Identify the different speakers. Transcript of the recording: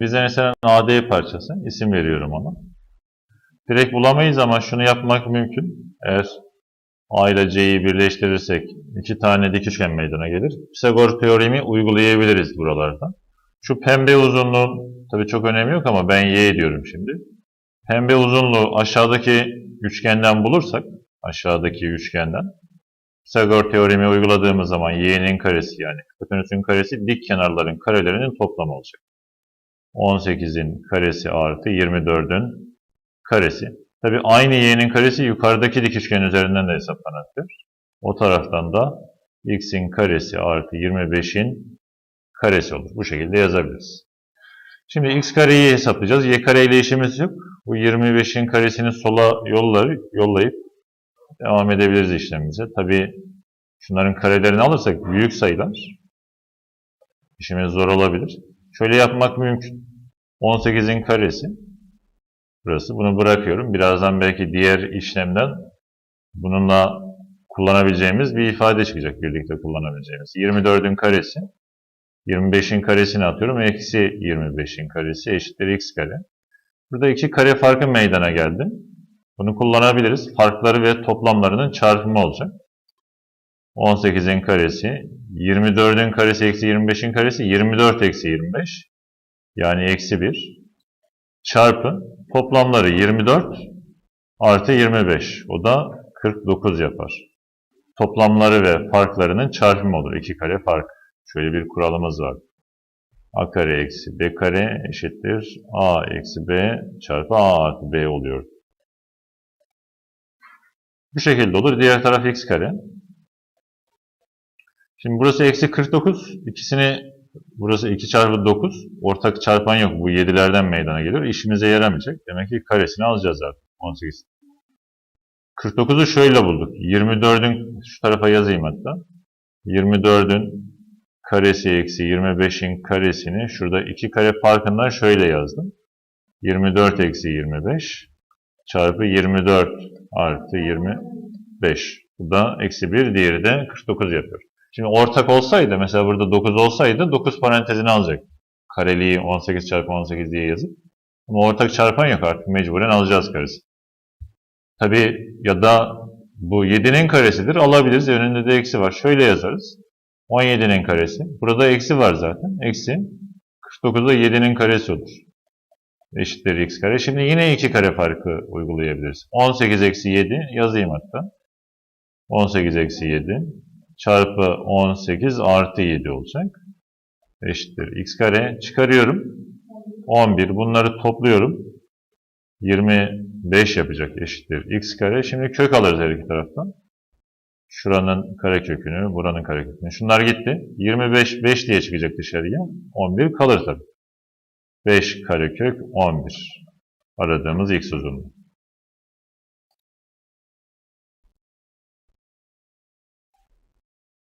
Speaker 1: Bize mesela AD parçası, isim veriyorum ona. Direkt bulamayız ama şunu yapmak mümkün. Eğer A ile C'yi birleştirirsek iki tane dik üçgen meydana gelir. Pisagor teoremi uygulayabiliriz buralarda. Şu pembe uzunluğun tabii çok önemi yok ama ben Y diyorum şimdi. Pembe uzunluğu aşağıdaki üçgenden bulursak, aşağıdaki üçgenden Pisagor teoremi uyguladığımız zaman y'nin karesi yani hipotenüsün karesi dik kenarların karelerinin toplamı olacak. 18'in karesi artı 24'ün karesi. Tabi aynı y'nin karesi yukarıdaki dik üçgen üzerinden de hesaplanabilir. O taraftan da x'in karesi artı 25'in karesi olur. Bu şekilde yazabiliriz. Şimdi x kareyi hesaplayacağız. Y kare ile işimiz yok. Bu 25'in karesini sola yolları, yollayıp devam edebiliriz işlemimize. Tabi şunların karelerini alırsak büyük sayılar işimiz zor olabilir. Şöyle yapmak mümkün. 18'in karesi burası. Bunu bırakıyorum. Birazdan belki diğer işlemden bununla kullanabileceğimiz bir ifade çıkacak. Birlikte kullanabileceğimiz. 24'ün karesi. 25'in karesini atıyorum. Eksi 25'in karesi eşittir x kare. Burada iki kare farkı meydana geldi. Bunu kullanabiliriz. Farkları ve toplamlarının çarpımı olacak. 18'in karesi, 24'ün karesi eksi 25'in karesi, 24 eksi 25. Yani eksi 1. Çarpı toplamları 24 artı 25. O da 49 yapar. Toplamları ve farklarının çarpımı olur. İki kare fark. Şöyle bir kuralımız var. A kare eksi B kare eşittir. A eksi B çarpı A artı B oluyor. Bu şekilde olur. Diğer taraf x kare. Şimdi burası eksi 49. İkisini burası 2 çarpı 9. Ortak çarpan yok. Bu 7'lerden meydana geliyor. İşimize yaramayacak. Demek ki karesini alacağız zaten. 18. 49'u şöyle bulduk. 24'ün şu tarafa yazayım hatta. 24'ün karesi eksi 25'in karesini şurada iki kare farkından şöyle yazdım. 24 eksi 25 çarpı 24 artı 25. Bu da eksi 1, diğeri de 49 yapıyor. Şimdi ortak olsaydı, mesela burada 9 olsaydı 9 parantezini alacak. Kareliği 18 çarpı 18 diye yazıp. Ama ortak çarpan yok artık mecburen alacağız karesi. Tabi ya da bu 7'nin karesidir alabiliriz. Önünde de eksi var. Şöyle yazarız. 17'nin karesi. Burada eksi var zaten. Eksi 49'da 7'nin karesi olur. Eşittir x kare. Şimdi yine iki kare farkı uygulayabiliriz. 18 eksi 7 yazayım hatta. 18 eksi 7 çarpı 18 artı 7 olacak. Eşittir x kare. Çıkarıyorum. 11. Bunları topluyorum. 25 yapacak eşittir x kare. Şimdi kök alırız her iki taraftan. Şuranın karekökünü, buranın karekökünü. Şunlar gitti. 25, 5 diye çıkacak dışarıya. 11 kalır tabii. 5 karekök 11. Aradığımız x uzunluğu.